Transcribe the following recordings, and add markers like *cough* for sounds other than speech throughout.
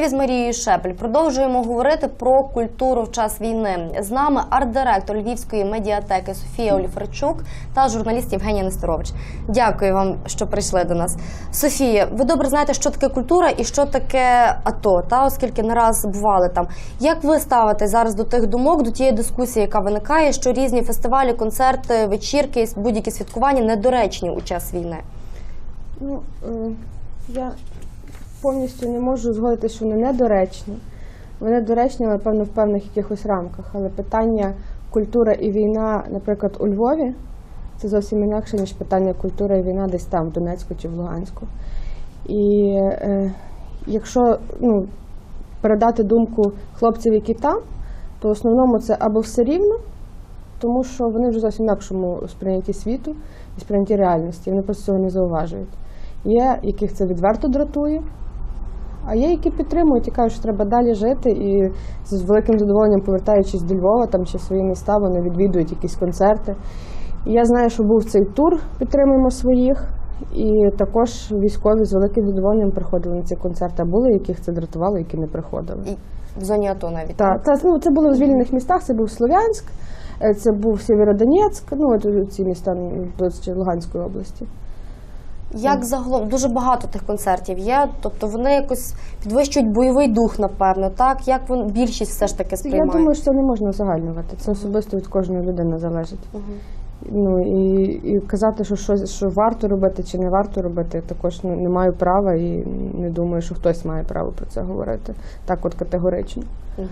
Це з Марією Шепель. Продовжуємо говорити про культуру в час війни. З нами арт-директор Львівської медіатеки Софія Оліферчук та журналіст Євгенія Нестерович. Дякую вам, що прийшли до нас. Софія, ви добре знаєте, що таке культура і що таке АТО, та оскільки не раз бували там. Як ви ставитесь зараз до тих думок, до тієї дискусії, яка виникає, що різні фестивалі, концерти, вечірки, будь-які святкування недоречні у час війни? Ну, е, я повністю не можу згодити, що вони недоречні. Вони доречні, напевно, в певних якихось рамках. Але питання культура і війна, наприклад, у Львові, це зовсім інакше, ніж питання культура і війна десь там, в Донецьку чи в Луганську. І е, якщо ну, передати думку хлопців, які там, то в основному це або все рівно, тому що вони вже зовсім інакшому сприйнятті світу і сприйнятті реальності. Вони просто цього не зауважують. Є, яких це відверто дратує, а є, які підтримують і кажуть, що треба далі жити, і з великим задоволенням, повертаючись до Львова там, чи в свої міста, вони відвідують якісь концерти. І я знаю, що був цей тур Підтримуємо своїх. І також військові з великим задоволенням приходили на ці концерти. А були, яких це дратувало, які не приходили. І в зоні АТО навіть. Так, та, ну, це було в звільнених містах, це був Слов'янськ, е, це був Сєвєродонецьк, ну ці міста Луганської області. Як загалом дуже багато тих концертів є, тобто вони якось підвищують бойовий дух, напевно, так як вон більшість все ж таки сприймає. Я думаю, що це не можна узагальнювати. Це особисто від кожної людини залежить. Мгм. Ну і, і казати, що щось що варто робити чи не варто робити, також не, не маю права і не думаю, що хтось має право про це говорити так, от категорично. Мгм.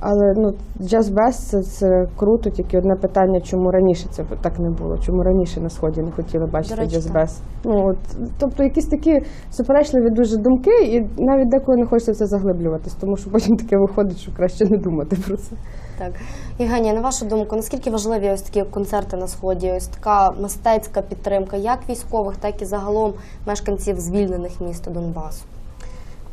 Але ну джаз без це, це круто, тільки одне питання, чому раніше це так не було, чому раніше на сході не хотіли бачити речі, джаз без. Ну от тобто якісь такі суперечливі дуже думки, і навіть деколи не хочеться в це заглиблюватись, тому що потім таке виходить, що краще не думати про це. Так, Євгенія, на вашу думку, наскільки важливі ось такі концерти на сході? Ось така мистецька підтримка, як військових, так і загалом мешканців звільнених міст Донбасу?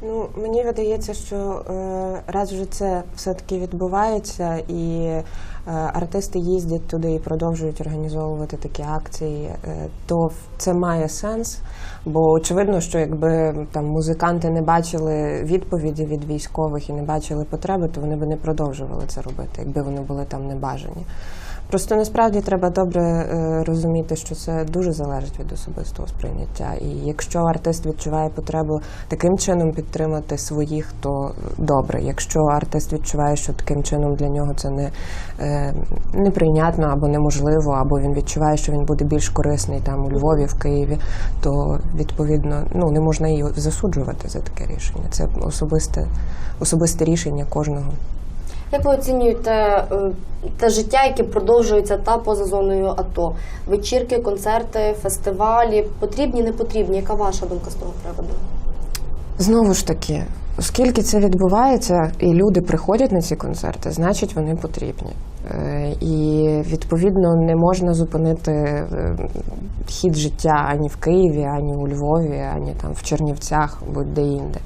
Ну, мені видається, що е, раз вже це все-таки відбувається, і е, артисти їздять туди і продовжують організовувати такі акції, е, то це має сенс. Бо очевидно, що якби там музиканти не бачили відповіді від військових і не бачили потреби, то вони би не продовжували це робити, якби вони були там не бажані. Просто насправді треба добре е, розуміти, що це дуже залежить від особистого сприйняття. І якщо артист відчуває потребу таким чином підтримати своїх, то добре. Якщо артист відчуває, що таким чином для нього це не е, неприйнятно або неможливо, або він відчуває, що він буде більш корисний там у Львові, в Києві, то відповідно ну не можна її засуджувати за таке рішення. Це особисте, особисте рішення кожного. Як ви оцінюєте е, те життя, яке продовжується та поза зоною АТО? Вечірки, концерти, фестивалі потрібні, не потрібні? Яка ваша думка з того приводу? Знову ж таки, оскільки це відбувається, і люди приходять на ці концерти, значить вони потрібні. Е, І відповідно не можна зупинити е, хід життя ані в Києві, ані у Львові, ані там в Чернівцях, будь-де інде.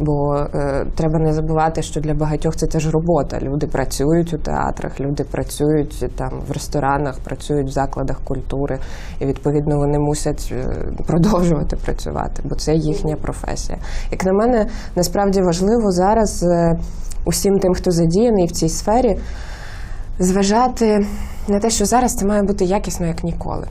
Бо е, треба не забувати, що для багатьох це теж робота. Люди працюють у театрах, люди працюють там в ресторанах, працюють в закладах культури, і відповідно вони мусять е, продовжувати працювати, бо це їхня професія. Як на мене, насправді важливо зараз е, усім тим, хто задіяний в цій сфері, зважати на те, що зараз це має бути якісно як ніколи.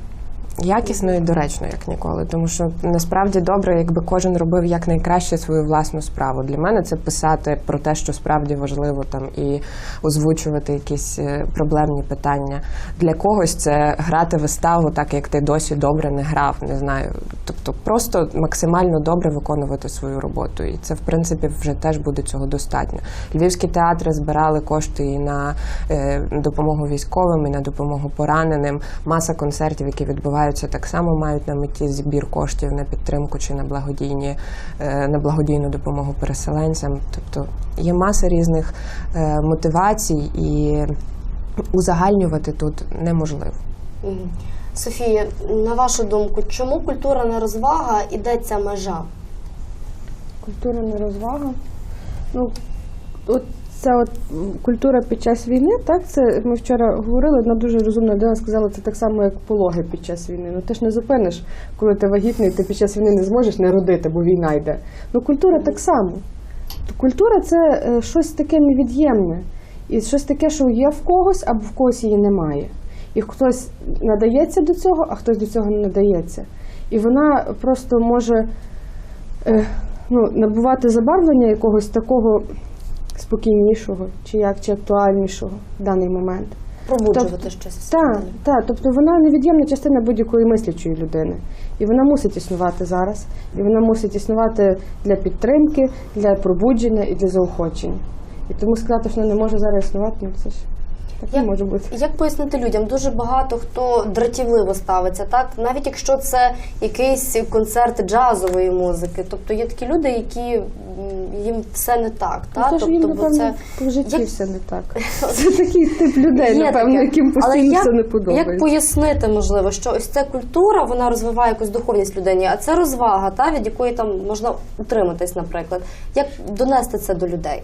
Якісно і доречно, як ніколи, тому що насправді добре, якби кожен робив якнайкраще свою власну справу. Для мене це писати про те, що справді важливо, там і озвучувати якісь е, проблемні питання. Для когось це грати виставу, так як ти досі добре не грав, не знаю. Тобто просто максимально добре виконувати свою роботу. І це, в принципі, вже теж буде цього достатньо. Львівські театри збирали кошти і на е, допомогу військовим, і на допомогу пораненим. Маса концертів, які відбуваються, так само мають на меті збір коштів на підтримку чи на благодійні е, на благодійну допомогу переселенцям. Тобто є маса різних е, мотивацій, і узагальнювати тут неможливо. Софія, на вашу думку, чому культура не розвага і де ця межа? Культура не розвага. Ну, от ця от культура під час війни, так, це ми вчора говорили, одна дуже розумна людина сказала, це так само, як пологи під час війни. Ну ти ж не зупиниш, коли ти вагітний, ти під час війни не зможеш не родити, бо війна йде. Ну культура так само. Культура це е, щось таке невід'ємне. І щось таке, що є в когось, або в когось її немає. І хтось надається до цього, а хтось до цього не надається. І вона просто може е, ну, набувати забарвлення якогось такого спокійнішого, чи як, чи актуальнішого в даний момент. Пробуджувати Тобто- щось. Так, так, тобто вона невід'ємна частина будь-якої мислячої людини. І вона мусить існувати зараз. І вона мусить існувати для підтримки, для пробудження і для заохочення. І тому сказати, що вона не може зараз існувати, ну це ж так Як- може бути. Як пояснити людям? Дуже багато хто дратівливо ставиться, так навіть якщо це якийсь концерт джазової музики. Тобто є такі люди, які їм все не так. Ну, Так? це ж їм, тобто, бо напевно, в житті Як- все не так. *laughs* Це такий тип людей, Є напевно, таке. яким Але постійно як, все не подобається. Як пояснити, можливо, що ось ця культура вона розвиває якусь духовність людині, а це розвага, та від якої там можна утриматись, наприклад. Як донести це до людей?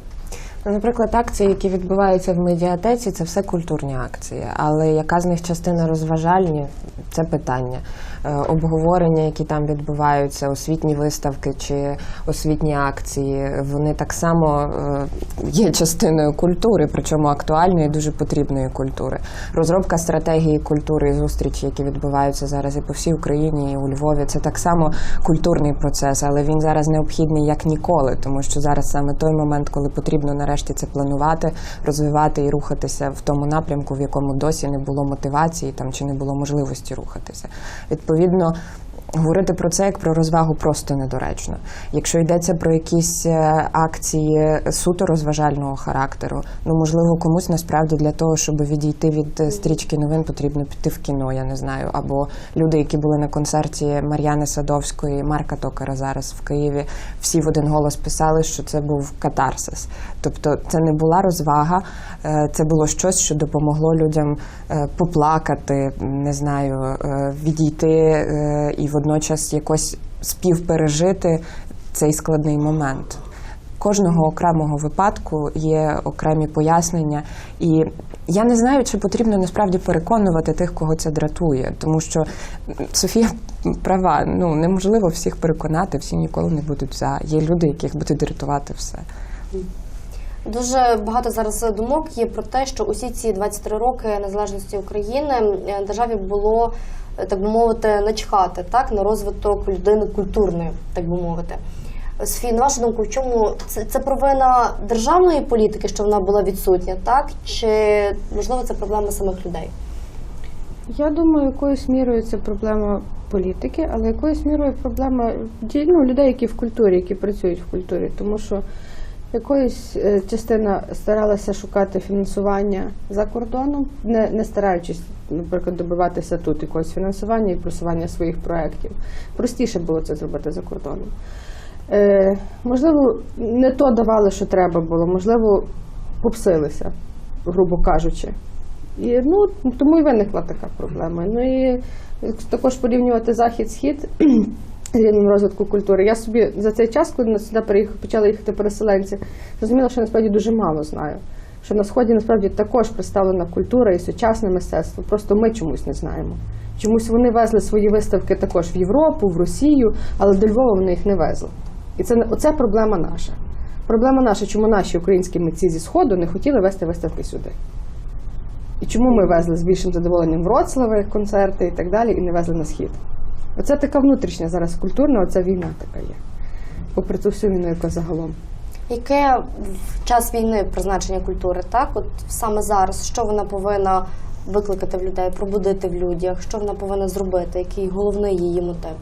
Наприклад, акції, які відбуваються в медіатеці, це все культурні акції. Але яка з них частина розважальні це питання. Е, Обговорення, які там відбуваються, освітні виставки чи освітні акції, вони так само е, є частиною культури, причому актуальної і дуже потрібної культури. Розробка стратегії культури і зустрічі, які відбуваються зараз і по всій Україні, і у Львові, це так само культурний процес, але він зараз необхідний як ніколи, тому що зараз саме той момент, коли потрібно нарешті це планувати, розвивати і рухатися в тому напрямку, в якому досі не було мотивації там чи не було можливості рухатися. Відповідно. Говорити про це як про розвагу просто недоречно. Якщо йдеться про якісь е, акції суто розважального характеру, ну можливо, комусь насправді для того, щоб відійти від е, стрічки новин, потрібно піти в кіно, я не знаю. Або люди, які були на концерті Мар'яни Садовської, Марка Токара зараз в Києві, всі в один голос писали, що це був катарсис. Тобто, це не була розвага, е, це було щось, що допомогло людям поплакати, не знаю, відійти і водночас якось співпережити цей складний момент. Кожного окремого випадку є окремі пояснення, і я не знаю, чи потрібно насправді переконувати тих, кого це дратує, тому що Софія права, ну неможливо всіх переконати, всі ніколи не будуть за. Є люди, яких буде дратувати все. Дуже багато зараз думок є про те, що усі ці 23 роки незалежності України е, державі було так би мовити начхати так на розвиток людини культурної, так би мовити. Софія, на вашу думку, в чому це, це провина державної політики, що вона була відсутня, так чи можливо це проблема самих людей? Я думаю, якоюсь мірою це проблема політики, але якоюсь мірою проблема ну, людей, які в культурі, які працюють в культурі. Тому що якоюсь е, частина старалася шукати фінансування за кордоном, не, не стараючись, наприклад, добиватися тут якогось фінансування і просування своїх проєктів. Простіше було це зробити за кордоном. Е, можливо, не то давали, що треба було, можливо, попсилися, грубо кажучи. І, ну, тому і виникла така проблема. Ну і також порівнювати захід-схід рівнем розвитку культури. Я собі за цей час, коли сюди переїхали, почали їхати переселенці, зрозуміла, що насправді дуже мало знаю. Що на сході насправді також представлена культура і сучасне мистецтво. Просто ми чомусь не знаємо. Чомусь вони везли свої виставки також в Європу, в Росію, але до Львова вони їх не везли. І це оце проблема наша. Проблема наша, чому наші українські митці зі сходу не хотіли вести виставки сюди. І чому ми везли з більшим задоволенням Вроцлави, концерти і так далі, і не везли на схід? Оце така внутрішня зараз культурна, оця війна така є. Попри ту всю війну, яка загалом. Яке в час війни призначення культури, так? От саме зараз, що вона повинна викликати в людей, пробудити в людях, що вона повинна зробити, який головний її мотив?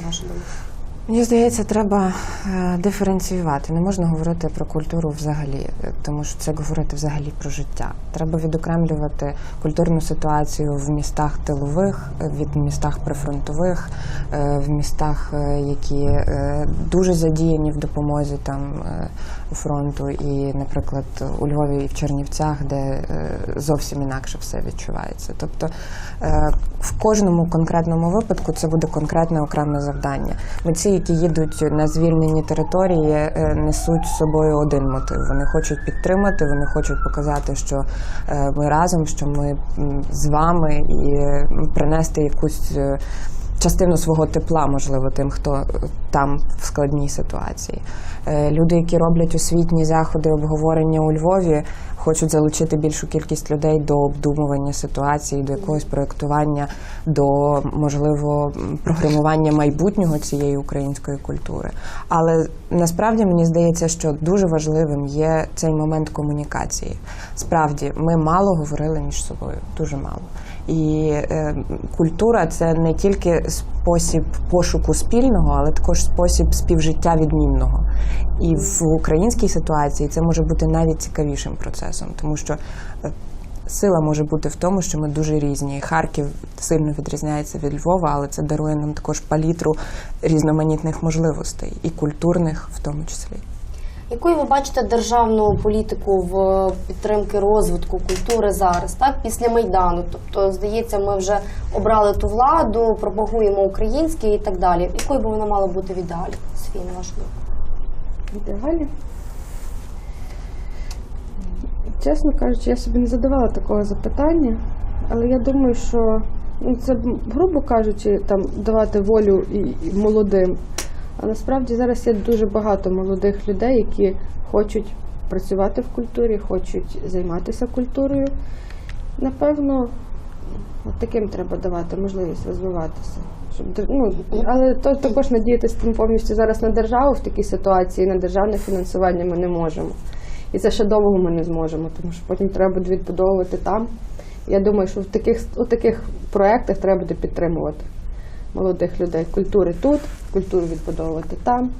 На вашу думку? Мені здається, треба е, диференціювати. Не можна говорити про культуру взагалі, е, тому що це говорити взагалі про життя. Треба відокремлювати культурну ситуацію в містах тилових, е, від містах прифронтових, в містах, які дуже задіяні в допомозі там фронту, і, наприклад, у Львові і в Чернівцях, де е, зовсім інакше все відчувається. Тобто е, в кожному конкретному випадку це буде конкретне окреме завдання. Митці, які їдуть на звільнені території, е, несуть з собою один мотив. Вони хочуть підтримати, вони хочуть показати, що ми разом, що ми з вами, і принести якусь. Частину свого тепла, можливо, тим, хто е, там в складній ситуації. Е, Люди, які роблять освітні заходи обговорення у Львові, хочуть залучити більшу кількість людей до обдумування ситуації, до якогось проєктування, до можливо програмування майбутнього цієї української культури. Але насправді мені здається, що дуже важливим є цей момент комунікації. Справді, ми мало говорили між собою, дуже мало. І е, культура це не тільки спосіб пошуку спільного, але також спосіб співжиття відмінного. І в українській ситуації це може бути навіть цікавішим процесом, тому що е, сила може бути в тому, що ми дуже різні. Харків сильно відрізняється від Львова, але це дарує нам також палітру різноманітних можливостей, і культурних в тому числі. Якою ви бачите державну політику в підтримки розвитку культури зараз, так після майдану? Тобто, здається, ми вже обрали ту владу, пропагуємо українське і так далі. Якою би вона мала бути в ідеалі? Софія, на вашу думку? Ідеалі. Чесно кажучи, я собі не задавала такого запитання, але я думаю, що ну, це, грубо кажучи, там давати волю і, і молодим. А насправді зараз є дуже багато молодих людей, які хочуть працювати в культурі, хочуть займатися культурою. Напевно, от таким треба давати можливість розвиватися. Щоб, ну, але то, також надіятися там повністю зараз на державу в такій ситуації, на державне фінансування ми не можемо. І це ще довго ми не зможемо, тому що потім треба буде відбудовувати там. Я думаю, що в таких, у таких проєктах треба буде підтримувати молодих людей. Культури тут, культуру відбудовувати там.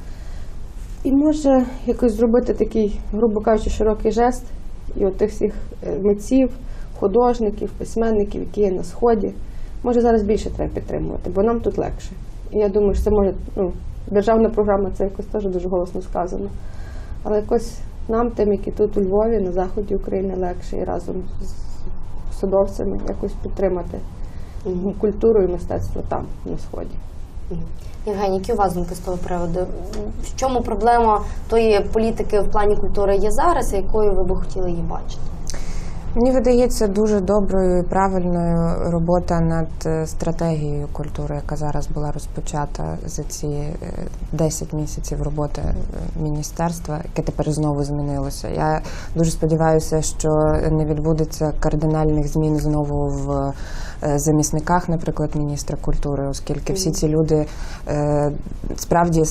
І може якось зробити такий, грубо кажучи, широкий жест і от тих всіх е, митців, художників, письменників, які є на сході. Може зараз більше треба підтримувати, бо нам тут легше. І я думаю, що це може, ну, державна програма це якось теж дуже голосно сказано. Але якось нам, тим, які тут у Львові, на заході України, легше і разом з садовцями якось підтримати культуру і мистецтво там, на сході. Євгеній, які у вас думки з того приводу? В чому проблема тої політики в плані культури є зараз, і якою ви би хотіли її бачити? Мені видається дуже доброю і правильною робота над е, стратегією культури, яка зараз була розпочата за ці е, 10 місяців роботи е, міністерства, яке тепер знову змінилося. Я дуже сподіваюся, що не відбудеться кардинальних змін знову в е, замісниках, наприклад, міністра культури, оскільки всі ці люди е, справді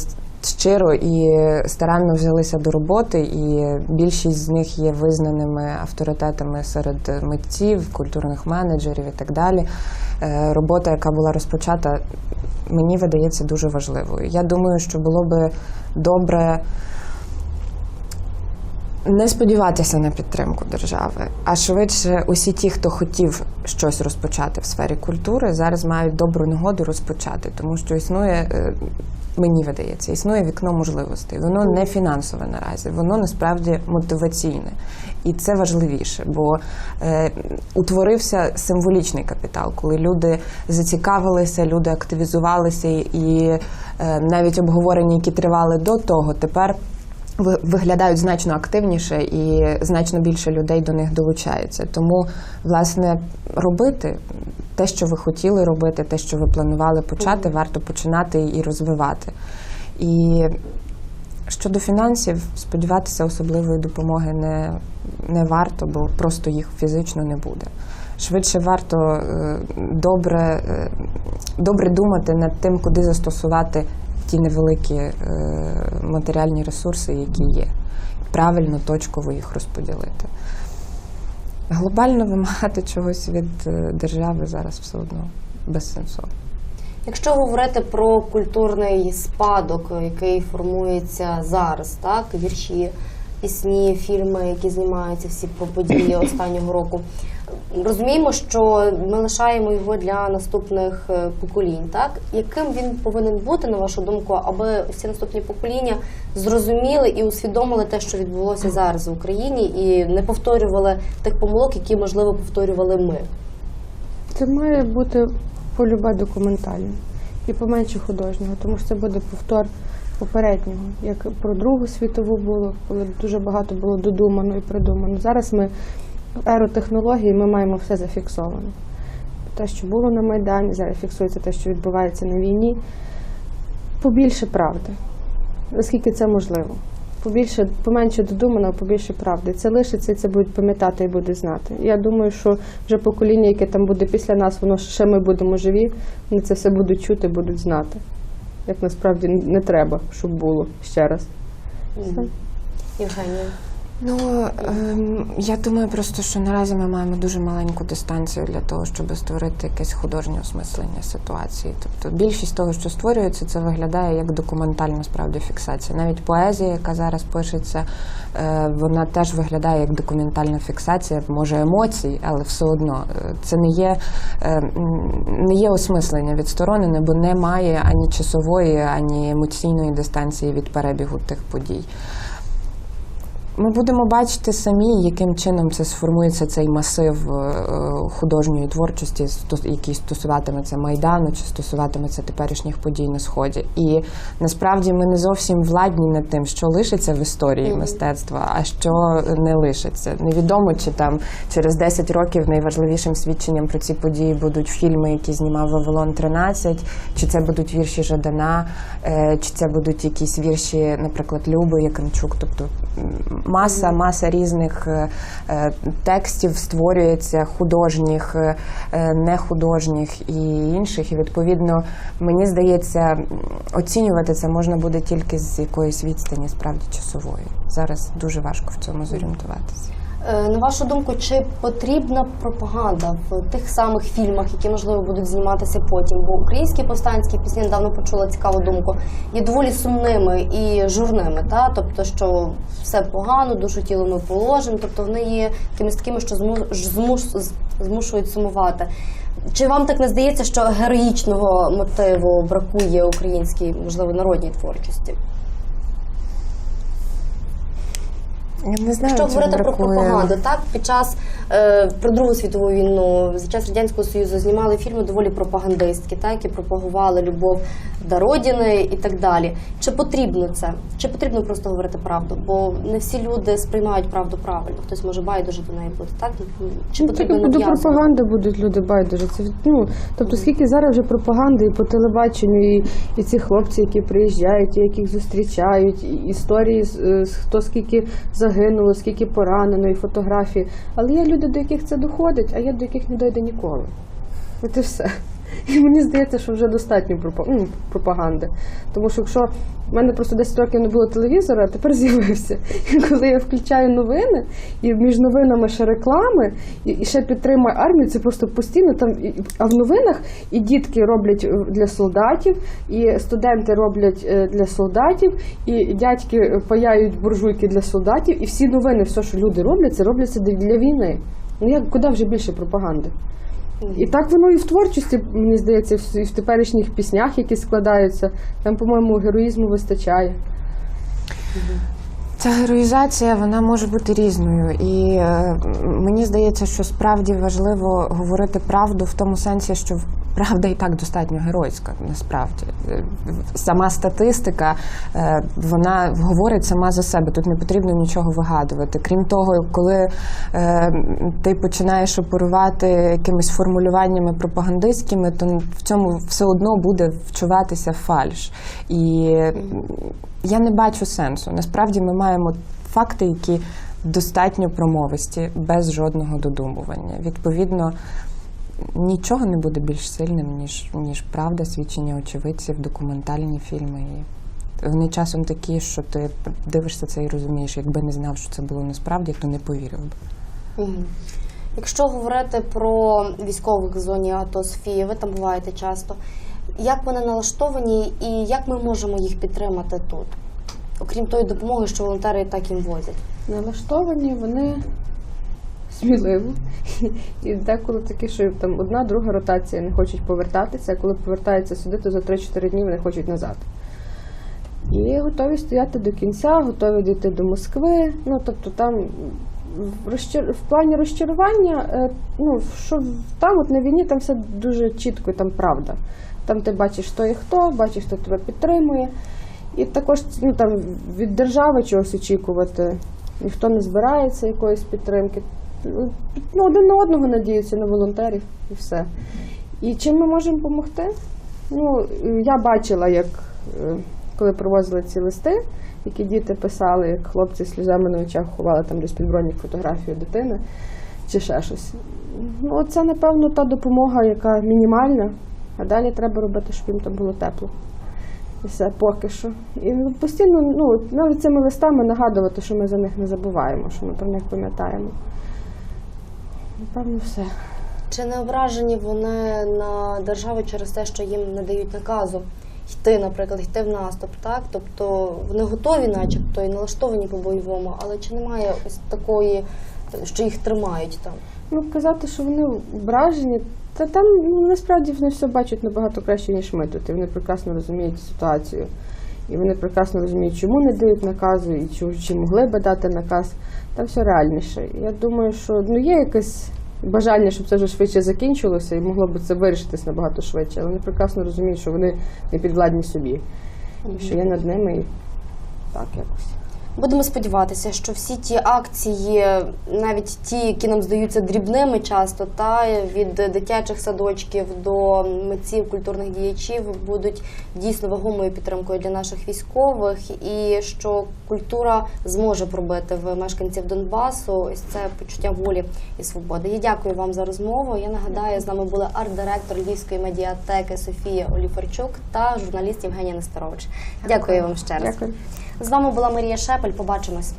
щиро і старанно взялися до роботи, і більшість з них є визнаними авторитетами серед митців, культурних менеджерів і так далі. Е, Робота, яка була розпочата, мені видається дуже важливою. Я думаю, що було би добре. Не сподіватися на підтримку держави, а швидше усі ті, хто хотів щось розпочати в сфері культури, зараз мають добру нагоду розпочати, тому що існує, е, мені видається, існує вікно можливостей. Воно не фінансове наразі, воно насправді мотиваційне. І це важливіше, бо е, утворився символічний капітал, коли люди зацікавилися, люди активізувалися, і е, навіть обговорення, які тривали до того, тепер виглядають значно активніше і значно більше людей до них долучається. Тому, власне, робити те, що ви хотіли робити, те, що ви планували почати, варто починати і розвивати. І щодо фінансів, сподіватися особливої допомоги не, не варто, бо просто їх фізично не буде. Швидше варто е, добре, е, добре думати над тим, куди застосувати ті невеликі е, матеріальні ресурси, які є. Правильно, точково їх розподілити. Глобально вимагати чогось від е, держави зараз все одно безсенсовно. Якщо говорити про культурний спадок, який формується зараз, так вірші, пісні, фільми, які знімаються всі про події *coughs* останнього року, розуміємо, що ми лишаємо його для наступних е, поколінь. Так яким він повинен бути, на вашу думку, аби всі наступні покоління зрозуміли і усвідомили те, що відбулося зараз в Україні, і не повторювали тих помилок, які можливо повторювали ми. Це має бути полюбе документальне і поменше художнього, тому що це буде повтор попереднього, як про Другу світову було, коли дуже багато було додумано і придумано. Зараз ми еру технологій ми маємо все зафіксовано. те, що було на Майдані, зараз фіксується те, що відбувається на війні. Побільше правди, наскільки це можливо. Побільше, поменше додумано, побільше правди. Це лишиться, це будуть пам'ятати і будуть знати. Я думаю, що вже покоління, яке там буде після нас, воно ще ми будемо живі, вони це все будуть чути, будуть знати. Як насправді не треба, щоб було ще раз. Євгенія. Ну ем, я думаю, просто що наразі ми маємо дуже маленьку дистанцію для того, щоб створити якесь художнє осмислення ситуації. Тобто більшість того, що створюється, це виглядає як документальна справді фіксація. Навіть поезія, яка зараз пишеться, е, вона теж виглядає як документальна фіксація, може емоцій, але все одно е, це не є, е, не є осмислення відсторонене, бо немає ані часової, ані емоційної дистанції від перебігу тих подій. Ми будемо бачити самі, яким чином це сформується цей масив е, художньої творчості, який стосуватиметься майдану чи стосуватиметься теперішніх подій на сході. І насправді ми не зовсім владні над тим, що лишиться в історії мистецтва, а що не лишиться. Невідомо, чи там через 10 років найважливішим свідченням про ці події будуть фільми, які знімав Вавилон 13, чи це будуть вірші Жадана, е, чи це будуть якісь вірші, наприклад, Люби Якимчук. Тобто маса, маса різних е, е, текстів створюється, художніх, е, нехудожніх і інших. І відповідно, мені здається, оцінювати це можна буде тільки з якоїсь відстані, справді часової. Зараз дуже важко в цьому зорієнтуватися. Е, На вашу думку, чи потрібна пропаганда в тих самих фільмах, які можливо будуть зніматися потім? Бо українські повстанські пісні недавно почула цікаву думку, є доволі сумними і журними, та тобто, що все погано, душу тіло ми положимо, тобто вони є якимись такими, що зму- змуш- змушують сумувати. Чи вам так не здається, що героїчного мотиву бракує українській, можливо, народній творчості? Я не знаю, Якщо чи говорити про пропаганду, так під час е, про Другу світову війну, за час радянського союзу знімали фільми доволі пропагандистські, так які пропагували любов до родини і так далі. Чи потрібно це? Чи потрібно просто говорити правду? Бо не всі люди сприймають правду правильно. Хтось може байдуже до неї бути, так чи Ну, потрібно до пропаганди будуть люди байдуже. Це ну, тобто, скільки зараз вже пропаганди і по телебаченню, і, і ці хлопці, які приїжджають, і яких зустрічають, і історії, з- е, хто скільки загинуло, скільки поранено, і фотографії. Але є люди, до яких це доходить, а є до яких не дойде ніколи. От і все. І мені здається, що вже достатньо ну, пропаганди. Тому що якщо в мене просто 10 років не було телевізора, а тепер з'явився. І коли я включаю новини, і між новинами ще реклами, і, ще підтримує армію, це просто постійно там. А в новинах і дітки роблять е, для солдатів, і студенти роблять е, для солдатів, і дядьки е, паяють буржуйки для солдатів, і всі новини, все, що люди роблять, це робляться для війни. Ну як куди вже більше пропаганди? І так воно і в творчості, мені здається, і в- теперішніх піснях, які складаються. Там, по-моєму, героїзму вистачає. Ця героїзація вона може бути різною, і е, мені здається, що справді важливо говорити правду в тому сенсі, що правда і так достатньо геройська. Насправді сама статистика е, вона говорить сама за себе. Тут не потрібно нічого вигадувати. Крім того, коли е, ти починаєш оперувати якимись формулюваннями пропагандистськими, то в цьому все одно буде вчуватися фальш. І я не бачу сенсу. Насправді ми маємо факти, які достатньо промовисті, без жодного додумування. Відповідно, нічого не буде більш сильним, ніж, ніж правда, свідчення очевидців, документальні фільми. І вони часом такі, що ти дивишся це і розумієш, якби не знав, що це було насправді, то не повірив би. Якщо говорити про військових в зоні АТО Софії, ви там буваєте часто. Як вони налаштовані і як ми можемо їх підтримати тут? Окрім тої допомоги, що волонтери і так їм возять. Налаштовані вони сміливо. І деколи такі, що там одна, друга ротація не хочуть повертатися, а коли повертаються сюди, то за 3-4 дні вони хочуть назад. І готові стояти до кінця, готові дійти до Москви. Ну, тобто там в, плані розчарування, е, ну, що там от на війні там все дуже чітко, і там правда. Там ти бачиш, хто і хто, бачиш, хто тебе підтримує. І також ну, там, від держави чогось очікувати. Ніхто не збирається якоїсь підтримки. Ну, один на одного надіються, на волонтерів і все. І чим ми можемо допомогти? Ну, я бачила, як е, коли привозили ці листи, які діти писали, як хлопці сльозами на очах ховали там десь під бронік фотографію дитини чи ще щось. Ну, це, напевно, та допомога, яка мінімальна, а далі треба робити, щоб їм там було тепло. І все поки що. І ну, постійно, ну, навіть цими листами нагадувати, що ми за них не забуваємо, що ми про них пам'ятаємо. Напевно, все. Чи не ображені вони на державу через те, що їм не дають наказу йти, наприклад, йти в наступ, так? Тобто вони готові, начебто, і налаштовані по-бойовому, але чи немає ось такої, що їх тримають там? Ну, казати, що вони ображені, та там ну, насправді вони все бачать набагато краще, ніж ми тут. І вони прекрасно розуміють ситуацію. І вони прекрасно розуміють, чому не дають наказу, і чи, чи могли би дати наказ. Там все реальніше. Я думаю, що ну, є якесь бажання, щоб це вже швидше закінчилося, і могло б це вирішитись набагато швидше. Але вони прекрасно розуміють, що вони не підвладні собі, що я над ними і так якось. Будемо сподіватися, що всі ті акції, навіть ті, які нам здаються дрібними часто, та від дитячих садочків до митців, культурних діячів, будуть дійсно вагомою підтримкою для наших військових, і що культура зможе пробити в мешканців Донбасу ось це почуття волі і свободи. Я дякую вам за розмову. Я нагадаю, з нами були арт-директор Львівської медіатеки Софія Оліферчук та журналіст Євгенія Нестерович. Дякую вам ще раз. Дякую. З вами була Марія Шепель. Побачимось.